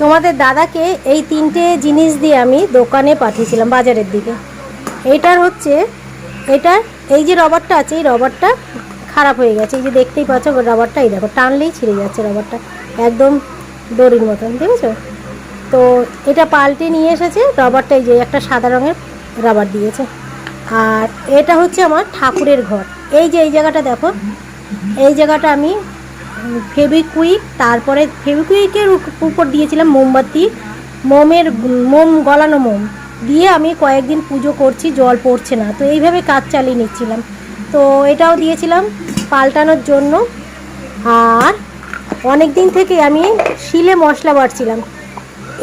তোমাদের দাদাকে এই তিনটে জিনিস দিয়ে আমি দোকানে পাঠিয়েছিলাম বাজারের দিকে। এইটার হচ্ছে এটা এই যে রবারটা আছে, এই রবারটা খারাপ হয়ে গেছে। এই যে দেখতেই পাচ্ছ, রবারটা এই দেখো, টানলেই ছিঁড়ে যাচ্ছে রবারটা। একদম দড়ির মতন, দেখেছ? তো এটা পাল্টে নিয়ে এসেছে, রবারটা এই যে একটা সাদা রঙের রাবার দিয়েছে। আর এটা হচ্ছে আমার ঠাকুরের ঘর। এই যে, এই জায়গাটা দেখো, এই জায়গাটা আমি ফেবিকুইক তারপরে ফেবিকুইকের উপর দিয়েছিলাম মোমবাতি, মোমের, মোম, গলানো মোম। দিয়ে আমি কয়েকদিন পুজো করছি, জল পড়ছে না। তো এইভাবে কাজ চালিয়ে নিচ্ছিলাম। তো এটাও দিয়েছিলাম পাল্টানোর জন্য। আর অনেক দিন থেকে আমি শিলে মশলা বাটছিলাম।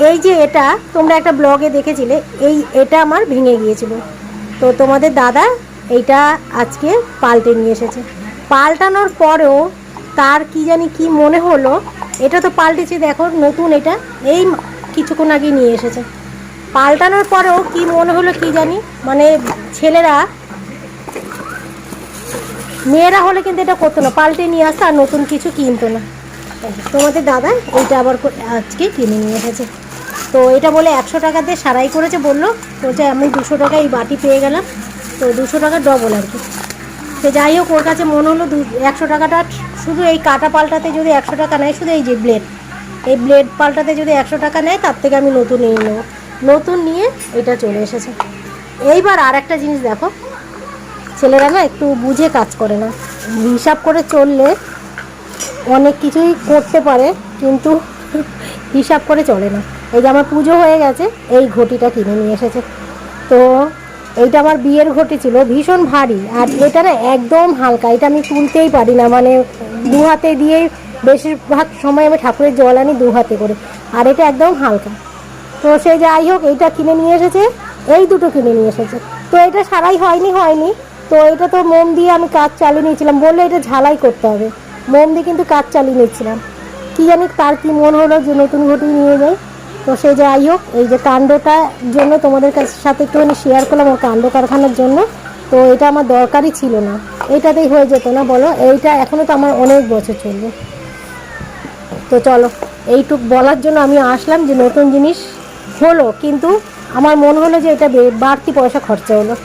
এই যে এটা, তোমরা একটা ব্লগে দেখেছিলে, এই এটা আমার ভেঙে গিয়েছিল। তো তোমাদের দাদা এইটা আজকে পাল্টে নিয়ে এসেছে। পাল্টানোর পরেও তার কি জানি কি মনে হলো, এটা তো পাল্টেছে, দেখো, নতুন এটা। এই কিছুক্ষণ আগে নিয়ে এসেছে। পাল্টানোর পরেও কি মনে হলো কি জানি মানে ছেলেরা, মেয়েরা হলে কিন্তু এটা করতো না, পাল্টে নিয়ে আসতো, আর নতুন কিছু কিনতো না। তোমাদের দাদা, এইটা আবার আজকে কিনে নিয়ে এসেছে। তো এটা বলে একশো টাকা দিয়ে সারাই করেছে, বলল, বলছে আমি দুশো টাকা এই বাটি পেয়ে গেলাম, তো দুশো টাকা ডবল আর কি। সে যাই হোক, ওর কাছে মনে হলো দু একশো টাকাটা শুধু এই কাটা পাল্টাতে যদি একশো টাকা নেয়, শুধু এই যে ব্লেড এই ব্লেড পাল্টাতে যদি একশো টাকা নেয়, তার থেকে আমি নতুন নিয়ে নেব নতুন নিয়ে এটা চলে এসেছে। এইবার আর একটা জিনিস দেখো, ছেলেরা না একটু বুঝে কাজ করে না। হিসাব করে চললে অনেক কিছুই করতে পারে, কিন্তু হিসাব করে চলে না। এই যে আমার পুজো হয়ে গেছে, এই ঘটিটা কিনে নিয়ে এসেছে। তো এইটা আমার বিয়ের ঘটি ছিল ভীষণ ভারী। আর এটা না একদম হালকা, এটা আমি তুলতেই পারি না মানে দু হাতে দিয়ে বেশিরভাগ সময় আমি ঠাকুরের জল আনি দু হাতে করে, আর এটা একদম হালকা। তো সে যাই হোক, এইটা কিনে নিয়ে এসেছে, এই দুটো কিনে নিয়ে এসেছে। তো এটা সারাই হয়নি হয়নি। তো এটা তো মোম দিয়ে আমি কাজ চালিয়ে নিয়েছিলাম, বললে এটা ঝালাই করতে হবে। মোম দিয়ে কিন্তু কাজ চালিয়ে নিচ্ছিলাম। কি জানি তার কি মন হলো যে নতুন ঘটি নিয়ে যাই। তো সে যাই হোক, এই যে কাণ্ডটার জন্য তোমাদের কাছে, সাথে একটুখানি শেয়ার করলাম ওর কাণ্ড কারখানার জন্য। তো এটা আমার দরকারই ছিল না। এইটাতেই হয়ে যেত না, বলো? এইটা এখনও তো আমার অনেক বছর চলবে। তো চলো, এইটুক বলার জন্য আমি আসলাম যে নতুন জিনিস হলো, কিন্তু আমার মনে হলো যে এটা বাড়তি পয়সা খরচা হলো।